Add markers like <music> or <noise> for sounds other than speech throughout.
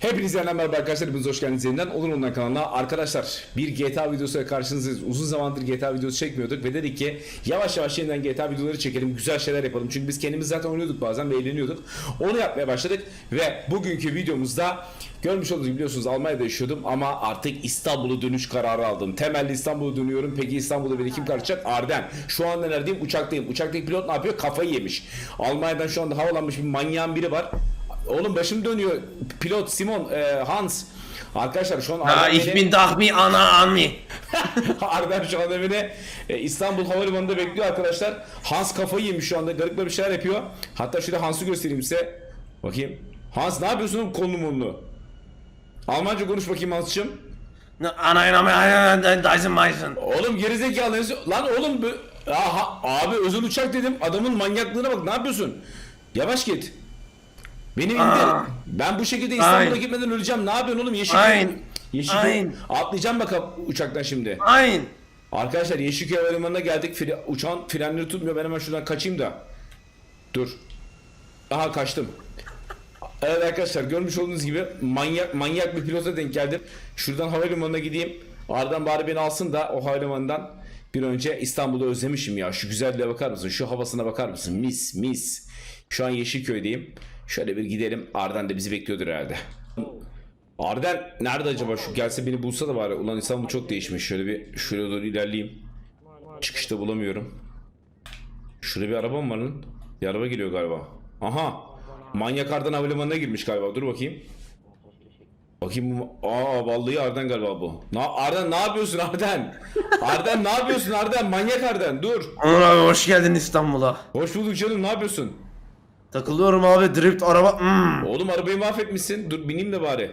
Hepinize merhaba arkadaşlar. Hepiniz hoş geldiniz yeniden. Olur Ondan kanalına. Arkadaşlar bir GTA videosuyla karşınızdayız. Uzun zamandır GTA videosu çekmiyorduk ve dedik ki yavaş yavaş yeniden GTA videoları çekelim. Güzel şeyler yapalım. Çünkü biz kendimiz zaten oynuyorduk bazen ve eğleniyorduk. Onu yapmaya başladık ve bugünkü videomuzda görmüş olduğunuz biliyorsunuz Almanya'da yaşıyordum ama artık İstanbul'a dönüş kararı aldım. Temelli İstanbul'a dönüyorum. Peki İstanbul'da beni kim karşılayacak? Arden. Şu anda neredeyim? Uçaktayım. Uçaktaki pilot ne yapıyor? Kafayı yemiş. Almanya'dan şu anda havalanmış bir manyağın biri var. Oğlum başım dönüyor. Pilot Simon, e, Hans. Arkadaşlar şu an Ha, ich bin Dahmi ana Ami. <laughs> Arden şu anda beni e, İstanbul Havalimanı'nda bekliyor arkadaşlar. Hans kafayı yemiş şu anda. Garip bir şeyler yapıyor. Hatta şöyle Hans'ı göstereyim size. Bakayım. Hans ne yapıyorsun oğlum kolunu molunu? Almanca konuş bakayım Hans'cığım. Ana ina me Dyson Myson. Oğlum gerizekalı ne- lan oğlum bu Aha, abi özel uçak dedim adamın manyaklığına bak ne yapıyorsun yavaş git beni indir Aa. ben bu şekilde İstanbul'a gitmeden öleceğim ne yapıyorsun oğlum Yeşilköy Aynen. Yeşilköy Aynen. atlayacağım bakalım uçaktan şimdi Ayn. arkadaşlar Yeşilköy Havalimanı'na geldik Fre- uçağın frenleri tutmuyor ben hemen şuradan kaçayım da dur aha kaçtım Evet arkadaşlar görmüş olduğunuz gibi manyak manyak bir pilota denk geldim. Şuradan havalimanına gideyim. Ardından bari beni alsın da o havalimanından bir önce İstanbul'u özlemişim ya. Şu güzelliğe bakar mısın? Şu havasına bakar mısın? Mis mis. Şu an Yeşilköy'deyim. Şöyle bir gidelim. Arden de bizi bekliyordur herhalde. Arden nerede acaba? Şu gelse beni bulsa da bari. Ulan İstanbul çok değişmiş. Şöyle bir şuraya doğru ilerleyeyim. Çıkışta bulamıyorum. Şurada bir araba mı var lan? Bir araba geliyor galiba. Aha. Manyak Arden Havalimanı'na girmiş galiba. Dur bakayım. Bakayım bu... Aa vallahi Arden galiba bu. Na Arden ne yapıyorsun Arden? Arden ne yapıyorsun Arden? Manyak Arden dur. Onur abi hoş geldin İstanbul'a. Hoş bulduk canım ne yapıyorsun? Takılıyorum abi drift araba. Hmm. Oğlum arabayı mahvetmişsin. Dur bineyim de bari.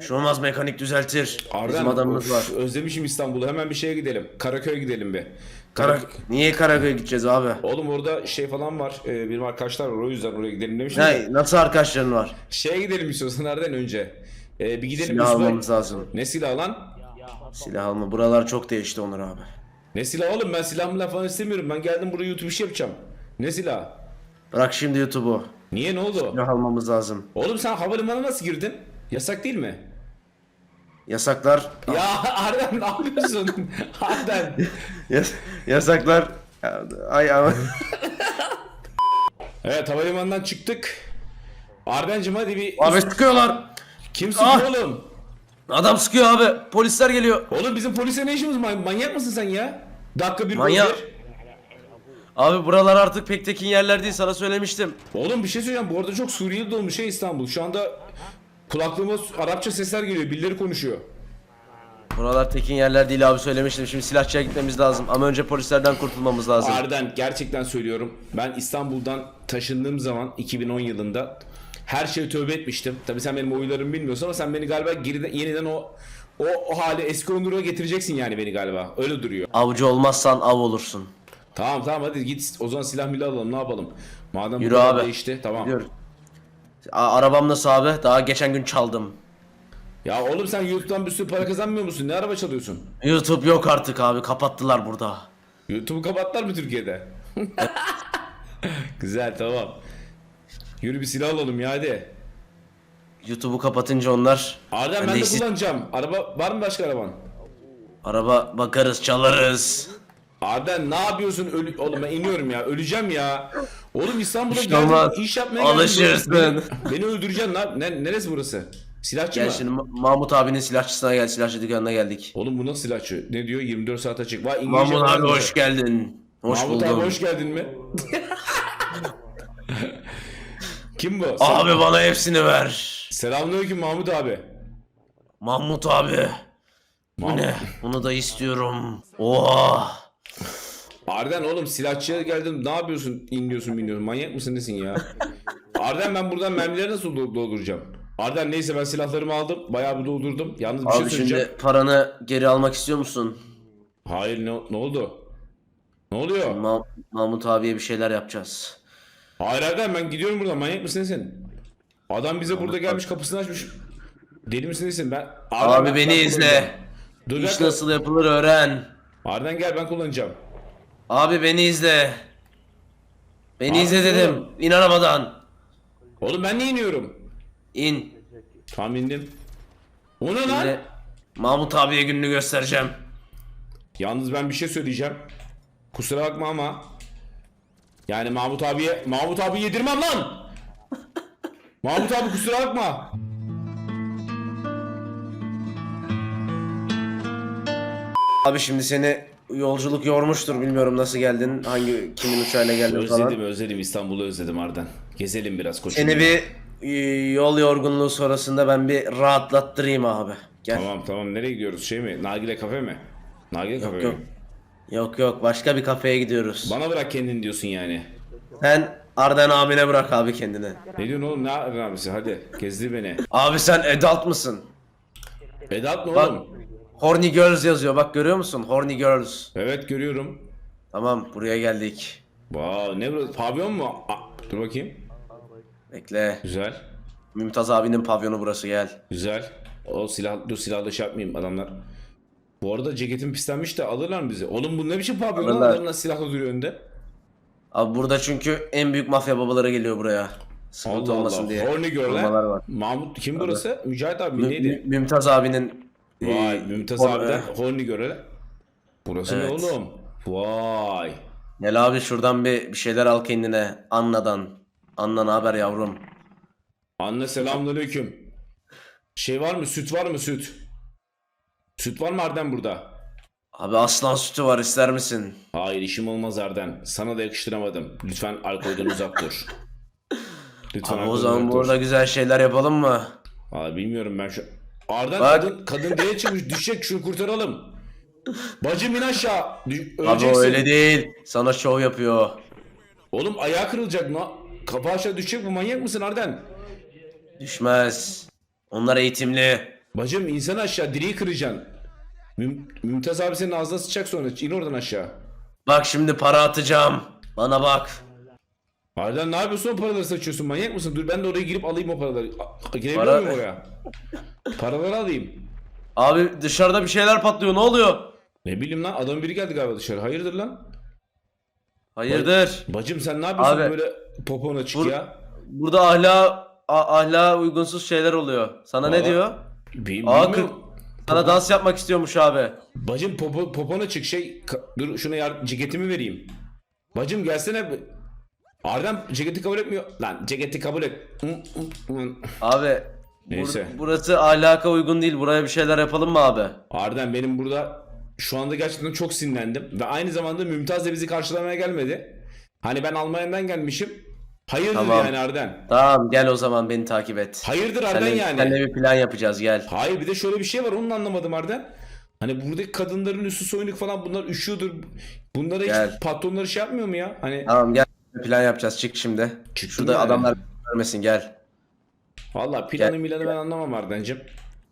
Şu olmaz mekanik düzeltir. Arden Bizim adamımız var. Özlemişim İstanbul'u. Hemen bir şeye gidelim. Karaköy'e gidelim bir. Kara... Niye Karaköy'e gideceğiz abi? Oğlum orada şey falan var. Ee, benim arkadaşlar var o yüzden oraya gidelim demiştim. de. Ne, nasıl arkadaşların var? Şeye gidelim istiyorsan Arden önce. Ee, bir gidelim. Silah Üsmen- almamız lazım. Ne silah lan? Silah alma. Buralar çok değişti Onur abi. Ne silah oğlum ben silah mı falan istemiyorum. Ben geldim buraya YouTube işi yapacağım. Ne silah? Bırak şimdi YouTube'u. Niye ne oldu? Silah almamız lazım. Oğlum sen havalimanına nasıl girdin? Yasak değil mi? Yasaklar. Ya Arden ne yapıyorsun? <laughs> Arden. Yas- Yasaklar. Ay ama. <laughs> Evet havalimanından çıktık. Arden'cim hadi bir... abi sıkıyorlar. Kim sıkıyor Ah! oğlum? Adam sıkıyor abi. Polisler geliyor. Oğlum bizim polise ne işimiz var? Manyak mısın sen ya? Dakika bir Manyak. bir. Abi buralar artık pek tekin yerler değil sana söylemiştim. Oğlum bir şey söyleyeceğim. Bu arada çok Suriyeli dolmuş şey İstanbul. Şu anda kulaklığıma Arapça sesler geliyor. Birileri konuşuyor. Buralar tekin yerler değil abi söylemiştim. Şimdi silahçıya gitmemiz lazım ama önce polislerden kurtulmamız lazım. Arden gerçekten söylüyorum. Ben İstanbul'dan taşındığım zaman 2010 yılında her şeye tövbe etmiştim. Tabii sen benim oylarımı bilmiyorsun ama sen beni galiba geriden yeniden o o, o hale eski Onur'a getireceksin yani beni galiba. Öyle duruyor. Avcı olmazsan av olursun. Tamam tamam hadi git o zaman silah milah alalım ne yapalım. Madem Yürü bu kadar abi. değişti tamam. Biliyorum. A- arabam nasıl abi? Daha geçen gün çaldım. Ya oğlum sen YouTube'dan bir sürü para kazanmıyor musun? Ne araba çalıyorsun? YouTube yok artık abi kapattılar burada. YouTube'u kapattılar mı Türkiye'de? <laughs> Güzel tamam. Yürü bir silah alalım ya hadi. YouTube'u kapatınca onlar Arden ben, de de kullanacağım. Araba var mı başka araban? araba bakarız çalarız. Arden ne yapıyorsun? Ölü... Oğlum ben iniyorum ya. Öleceğim ya. Oğlum İstanbul'a İşte geldim. olmaz. iş yapmaya geldim. Alışırsın. Beni, beni öldüreceksin lan. Ne, neresi burası? Silahçı Gel mı? şimdi Ma- Mahmut abinin silahçısına gel silahçı dükkanına geldik. Oğlum bu nasıl silahçı? Ne diyor? 24 saat açık. Vay İngilizce Mahmut var abi mı? hoş geldin. Hoş Mahmut buldum. abi hoş geldin mi? <laughs> Kim bu? Abi bana hepsini ver. Selamünaleyküm Mahmut abi. Mahmut abi. Bu Mahmut- ne? Bunu da istiyorum. Oha. Arden oğlum silahçıya geldim. Ne yapıyorsun? İnliyorsun biniyorsun. Manyak mısın nesin ya? Arden ben buradan mermileri nasıl do- dolduracağım? Arden neyse ben silahlarımı aldım. Bayağı bir doldurdum. Yalnız bir şey Abi söyleyeceğim. şimdi paranı geri almak istiyor musun? Hayır ne, ne oldu? Ne oluyor? Ma- Mahmut abiye bir şeyler yapacağız. Hayır Erdem ben gidiyorum buradan manyak mısın sen? Adam bize burada gelmiş kapısını açmış. Deli misin nesin ben? Arden, Abi ben- beni ben izle. Dur bir İş dakika. nasıl yapılır öğren. Arden gel ben kullanacağım. Abi beni izle. Beni Abi, izle dedim. İn arabadan. Oğlum ben niye iniyorum? İn. Tamam indim. O ne lan? Mahmut abiye gününü göstereceğim. Yalnız ben bir şey söyleyeceğim. Kusura bakma ama. Yani Mahmut abiye Mahmut abi yedirmem lan. Mahmut abi kusura bakma. Abi şimdi seni yolculuk yormuştur bilmiyorum nasıl geldin hangi kimin uçağıyla geldin falan. Özledim özledim İstanbul'u özledim Arden. Gezelim biraz koçum. Seni bir e, yol yorgunluğu sonrasında ben bir rahatlattırayım abi. Gel. Tamam tamam nereye gidiyoruz şey mi? Nargile kafe mi? Nargile kafe Yok. mi? Yok yok başka bir kafeye gidiyoruz. Bana bırak kendin diyorsun yani. Sen Arden abine bırak abi kendini. Ne diyorsun oğlum ne abisi hadi gezdir beni. Abi sen adult mısın? Vedat mı oğlum? Horny Girls yazıyor bak görüyor musun? Horny Girls. Evet görüyorum. Tamam buraya geldik. Vay ne burası? Pavyon mu? Aa, dur bakayım. Bekle. Güzel. Mümtaz abinin pavyonu burası gel. Güzel. O silah dur silahla şey yapmayayım adamlar. Bu arada ceketim pislenmiş de alırlar mı bizi? Oğlum bu ne biçim pavyon lan? Alırlar. Adamlar silahla duruyor önde. Abi burada çünkü en büyük mafya babaları geliyor buraya. Sıkıntı Allah olmasın Allah. diye. Horny girl Korumalar ha? var. Mahmut kim burası? Mücahit abi mi Mü- neydi? Mü- Mümtaz abinin Vay e, Mümtaz hor- abiden e, Horny girl. Burası ne Evet. oğlum? Vay. Gel abi şuradan bir, bir şeyler al kendine. Anna'dan. Anna ne haber yavrum? Anne selamünaleyküm. Şey var mı? Süt var mı süt? Süt var mı Arden burada? Abi aslan sütü var ister misin? Hayır işim olmaz Arden. Sana da yakıştıramadım. Lütfen alkolden uzak dur. <laughs> Lütfen Abi o alkolden zaman uzak dur. burada güzel şeyler yapalım mı? Abi bilmiyorum ben şu... Arden Bak. kadın, kadın diye çıkmış düşecek şunu kurtaralım. Bacım in aşağı. Dü- Abi öleceksin. o öyle değil. Sana şov yapıyor. Oğlum ayağı kırılacak mı? Kafa aşağı düşecek bu manyak mısın Arden? Düşmez. Onlar eğitimli. Bacım insan aşağı direği kıracaksın. Müm- Mümtaz abi senin ağzına sıçacak sonra in oradan aşağı. Bak şimdi para atacağım. Bana bak. Arden ne yapıyorsun o paraları saçıyorsun manyak mısın? Dur ben de oraya girip alayım o paraları. A- Girebiliyor Para- muyum oraya? <laughs> Paraları alayım. Abi dışarıda bir şeyler patlıyor. Ne oluyor? Ne bileyim lan adam biri geldi galiba dışarı. Hayırdır lan? Hayırdır? Bacım sen ne yapıyorsun Abi. böyle popon açık Bur- ya? Burada ahla a- ahla uygunsuz şeyler oluyor. Sana ne Aa, diyor? Bi- Aa, bilmiyorum. Sana dans yapmak istiyormuş abi. Bacım popo, popon açık şey. ka- dur şuna yar- ceketimi vereyim. Bacım gelsene. Arden ceketi kabul etmiyor. Lan ceketi kabul et. Hı, hı, hı. Abi bur- Neyse. burası ahlaka uygun değil. Buraya bir şeyler yapalım mı abi? Arden benim burada şu anda gerçekten çok sinirlendim. Ve aynı zamanda Mümtaz da bizi karşılamaya gelmedi. Hani ben Almanya'dan gelmişim. Hayırdır Tamam. yani Arden? Tamam gel o zaman beni takip et. Hayırdır Arden Seninle, yani? seninle bir plan yapacağız gel. Hayır bir de şöyle bir şey var onu da anlamadım Arden. Hani buradaki kadınların üstü soyunuk falan bunlar üşüyordur. Bunlara Gel. hiç patronları şey yapmıyor mu ya? Hani Tamam gel bir plan yapacağız çık şimdi. Çıktım Şurada yani. adamlar görmesin gel. Valla planı milanı ben anlamam Arden'cim.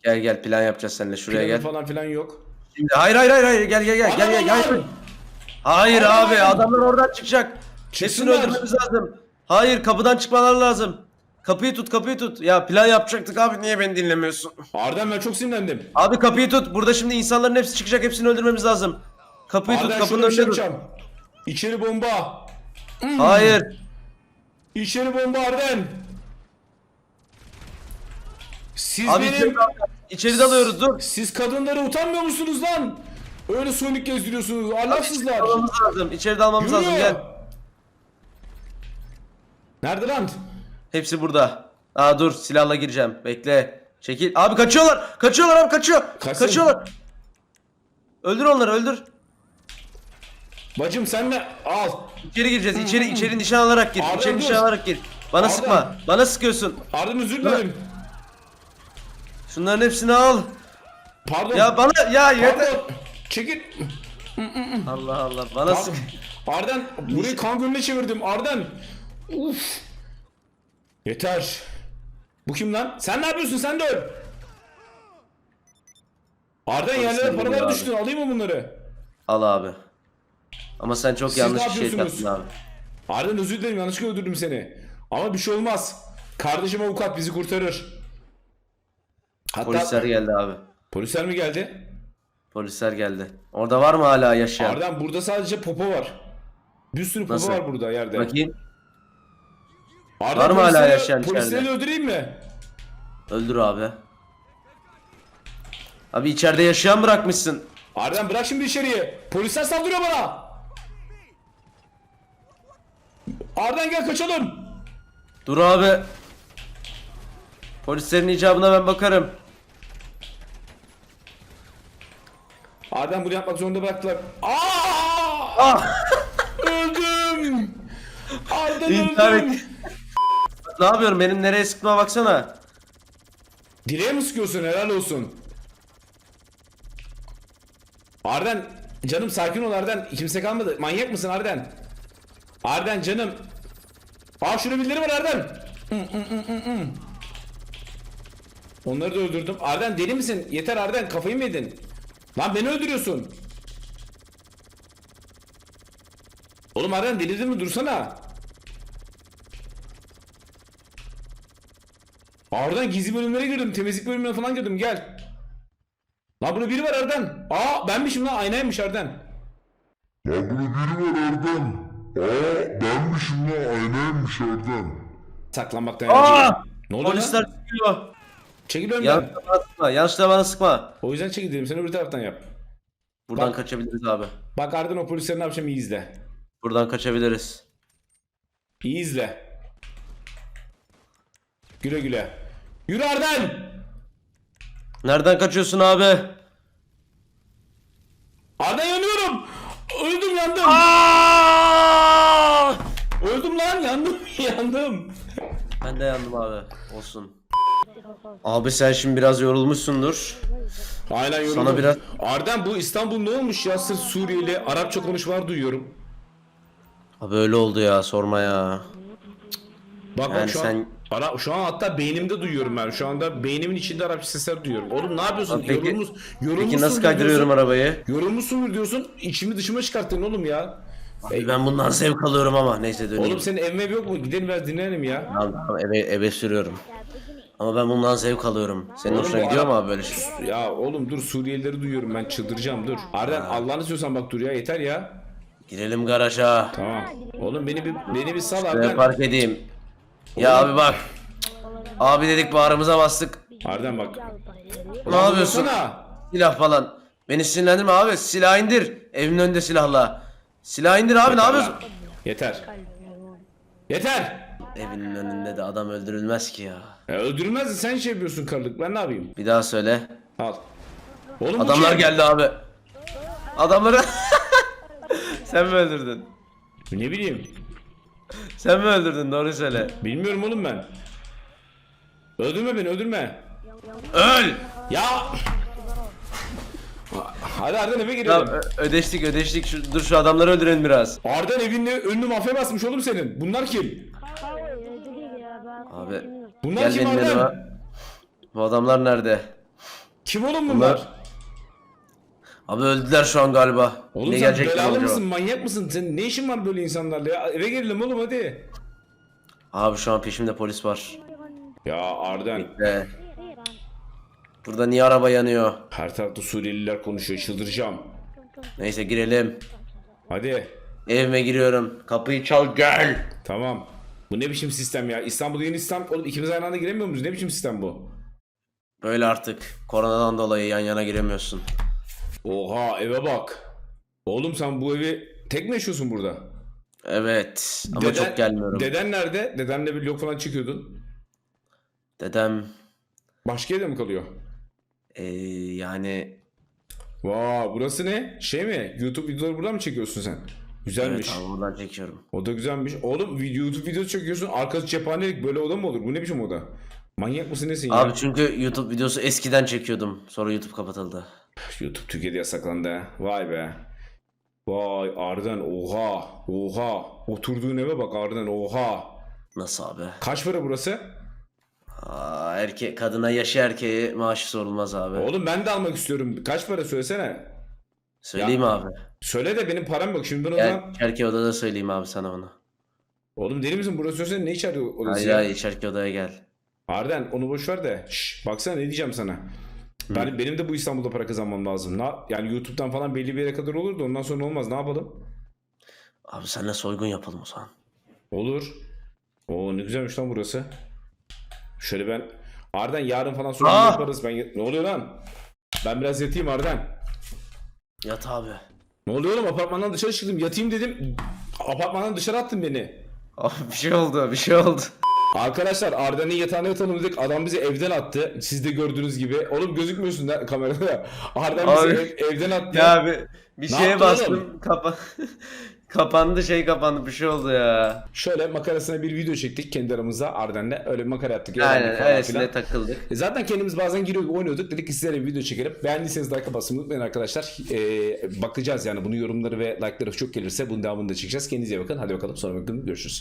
Gel gel plan yapacağız seninle şuraya Planı gel. falan filan yok. Şimdi, hayır hayır hayır hayır gel gel gel gel gel. Adamlar! gel. Hayır Adamlar! abi adamlar oradan çıkacak. Çıksınlar. öldürmemiz lazım. Hayır kapıdan çıkmaları lazım. Kapıyı tut kapıyı tut. Ya plan yapacaktık abi niye beni dinlemiyorsun? Arden ben çok sinirlendim. Abi kapıyı tut. Burada şimdi insanların hepsi çıkacak. Hepsini öldürmemiz lazım. Kapıyı tut Arden kapının önünde dur. yapacağım. İçeri bomba. Hayır. İçeri bomba Arden. Siz Abi benim... içeri, içeri dalıyoruz dur. Siz kadınlara utanmıyor musunuz lan? Öyle soyunuk gezdiriyorsunuz. Ahlaksızlar. Dalmamız lazım. İçeri dalmamız lazım Yürü. gel. Nerede lan? Hepsi burada. Aa dur silahla gireceğim. Bekle. Çekil. Abi kaçıyorlar. Kaçıyorlar abi kaçıyor. Kaçsın. Kaçıyorlar. Öldür onları öldür. Bacım sen de al. İçeri gireceğiz. İçeri içeri nişan alarak gir. Arda, içeri dur. nişan alarak gir. Bana Arda. sıkma. Bana sıkıyorsun. Arden özür dilerim. Şunların hepsini al. Pardon. Ya bana ya yeter. Pardon. Çekil. Allah Allah. Bana sık. Arden burayı kan gölüne çevirdim. Arden. Uf. Yeter. Bu kim lan? Sen ne yapıyorsun? Sen de öl. Arden yerlere paralar düştü. Alayım mı bunları? Al abi. Ama sen çok Siz yanlış bir şey yaptın abi. Arden özür dilerim. Yanlışlıkla öldürdüm seni. Ama bir şey olmaz. Kardeşim avukat bizi kurtarır. Hatta Polisler geldi abi. polisler mi geldi? Polisler geldi. Orada var mı hala yaşayan? Arden burada sadece popo var. Bir sürü popo Nasıl? var burada yerde. Bakayım. Arden, Var mı hala polisleri- yaşayan Polisleri içeride? öldüreyim mi? Öldür abi. Abi içeride yaşayan bırakmışsın. Arden bırak şimdi içeriye. Polisler saldırıyor bana. Arden gel kaçalım. Dur abi. Polislerin icabına ben bakarım. Arden bunu yapmak zorunda bıraktılar. Aa! Ah! Öldüm. Arden İntihar öldüm. et. Ne yapıyorum? Benim nereye sıkma baksana. Direğe mi sıkıyorsun? Helal olsun. Arden canım sakin ol Arden. Kimse kalmadı. Manyak mısın Arden? Arden canım. Aa şurada birileri var Arden. Onları da öldürdüm. Arden deli misin? Yeter Arden kafayı mı yedin? Lan beni öldürüyorsun. Oğlum Arden delirdin mi? Dursana. Arden gizli bölümlere girdim. Temizlik bölümüne falan girdim. Gel. Lan burada biri var Arden. Aa benmişim lan. Aynaymış Arden. Lan burada biri var Erdem. Aa benmişim lan aynaymış Erdem. Saklanmaktan Aa! Ne oldu Polisler çıkıyor. Çekil önden. Yanlışla bana sıkma. Yanlışla bana sıkma. O yüzden çekil dedim. Sen öbür taraftan yap. Buradan Bak. kaçabiliriz abi. Bak Arden o polisleri ne yapacağım iyi izle. Buradan kaçabiliriz. İyi izle. Güle güle. Yürü Arden. Nereden kaçıyorsun abi? Arden yanıyorum. Öldüm yandım. Öldüm lan yandım <laughs> yandım. Ben de yandım abi. Olsun. Abi sen şimdi biraz yorulmuşsundur. Aynen yoruldum. Sana biraz- Arden bu İstanbul ne olmuş ya? Sırf Suriyeli Arapça konuşmalar duyuyorum. Abi öyle oldu ya sorma ya. Bak bak Yani şu an sen- Ara, şu an hatta beynimde duyuyorum ben. Şu anda beynimin içinde Arapça sesler duyuyorum. Oğlum ne yapıyorsun? Abi peki- Yorulmuş, yorulmuşsun Peki nasıl kaydırıyorum diyorsun. arabayı? Yorulmuşsun diyorsun. İçimi dışıma çıkarttın oğlum ya. Abi ben bundan zevk alıyorum ama neyse döneyim. Oğlum senin ev mev yok mu? Gidelim biraz dinlenelim ya. Tamam, tamam, eve, eve sürüyorum. Ama ben bundan zevk alıyorum. Senin Oğlum hoşuna bu gidiyor mu abi böyle şey? Ya oğlum dur Suriyelileri duyuyorum ben çıldıracağım dur. Arden Allah'ını istiyorsan bak dur ya yeter ya. Girelim garaja. Tamam. Oğlum beni bir beni bir sal Ben Arden. park edeyim. Ya abi bak. Abi dedik bağrımıza bastık. Arden bak. Ne yapıyorsun? Vursana. Silah falan. Beni sinirlendirme abi. Silah indir. Evimin önünde silahla. Silah indir abi ne yapıyorsun? Yeter. Yeter. Evinin önünde de adam öldürülmez ki ya. Ya öldürülmez de sen şey yapıyorsun karılık. Ben ne yapayım? Bir daha söyle. Al. Oğlum bu Adamlar kim? geldi abi. Adamları... <laughs> Sen mi öldürdün? Ne bileyim. Sen mi öldürdün doğru söyle. Bilmiyorum oğlum ben. Öldürme beni öldürme. Öl! Ya. Hadi Arden eve Tamam girelim. ö- ödeştik ödeştik. Şu, dur şu adamları öldürelim biraz. Arden evinin önünü mafya basmış oğlum senin. Bunlar kim? Abi Bunlar gel kim benim yanıma. Bu adamlar nerede? Kim oğlum bunlar? Bunlar- Abi öldüler şu an galiba. Oğlum ne sen gelecekler belalı acaba? mısın? Manyak mısın? Senin ne işin var böyle insanlarla ya? Eve girelim oğlum hadi. Abi şu an peşimde polis var. Ya Arden. Ve burada niye araba yanıyor? Her tarafta Suriyeliler konuşuyor. Çıldıracağım. Neyse girelim. Hadi. Evime giriyorum. Kapıyı çal gel. Tamam. Bu ne biçim sistem ya? İstanbul yeni İstanbul. Oğlum ikimiz aynı anda giremiyor muyuz? Ne biçim sistem bu? Böyle artık. Koronadan dolayı yan yana giremiyorsun. Oha eve bak. Oğlum sen bu evi tek mi yaşıyorsun burada? Evet. Ama Deden- çok gelmiyorum. Deden nerede? Dedenle bir vlog falan çekiyordun. Dedem Başka evde mi kalıyor? eee, yani Vaa burası ne? Şey mi? YouTube videoları buradan mı çekiyorsun sen? Güzelmiş. evet abi buradan çekiyorum. O da güzelmiş. Oğlum YouTube videosu çekiyorsun. Arkası cephanelik böyle oda mı olur? Bu ne biçim oda? Manyak mısın nesin ya? Abi çünkü YouTube videosu eskiden çekiyordum. Sonra YouTube kapatıldı. YouTube Türkiye'de yasaklandı ha. Vay be. Vay Arden oha. Oha. Oturduğun eve bak Arden oha. Nasıl abi? Kaç para burası? Aa, erkek kadına yaşı erkeği maaşı sorulmaz abi. Oğlum ben de almak istiyorum. Kaç para söylesene. Söyleyeyim abi. Söyle de benim param yok. Şimdi ben o zaman... erkek odada söyleyeyim abi sana onu. Oğlum deli misin? Burası söylesene ne içeride odası Hayır ya? hayır içerki odaya gel. Arden onu boş ver de. Şş, baksana ne diyeceğim sana. Ben, benim de bu İstanbul'da para kazanmam lazım. Na, yani YouTube'dan falan belli bir yere kadar olur da ondan sonra olmaz. Ne yapalım? Abi seninle soygun yapalım o zaman. Olur. Oo ne güzelmiş lan burası. Şöyle ben Arden yarın falan sorun Aa! yaparız. Ben ne oluyor lan? Ben biraz yatayım Arden. Yat abi. Ne oluyor oğlum apartmandan dışarı çıktım yatayım dedim. Apartmandan dışarı attın beni. Abi bir şey oldu bir şey oldu. Arkadaşlar Arden'in yatağına yatalım dedik. Adam bizi evden attı. Siz de gördüğünüz gibi. Oğlum gözükmüyorsun da kamerada. Arden bizi Abi. ev- evden attı. Ya abi bir Ne şeye yaptın bastım oğlum? kapa <laughs> kapandı şey kapandı bir şey oldu ya. Şöyle makarasına bir video çektik kendi aramızda Arden'le. Öyle bir makara yaptık. Aynen eğlendik falan öylesine filan. takıldık. E Zaten kendimiz bazen giriyorduk oynuyorduk. Dedik ki sizlere bir video çekelim. Beğendiyseniz like basmayı unutmayın arkadaşlar. Ee, bakacağız yani bunun yorumları ve like'ları çok gelirse bunun devamını da çekeceğiz. Kendinize iyi bakın. Hadi bakalım sonra bakın görüşürüz.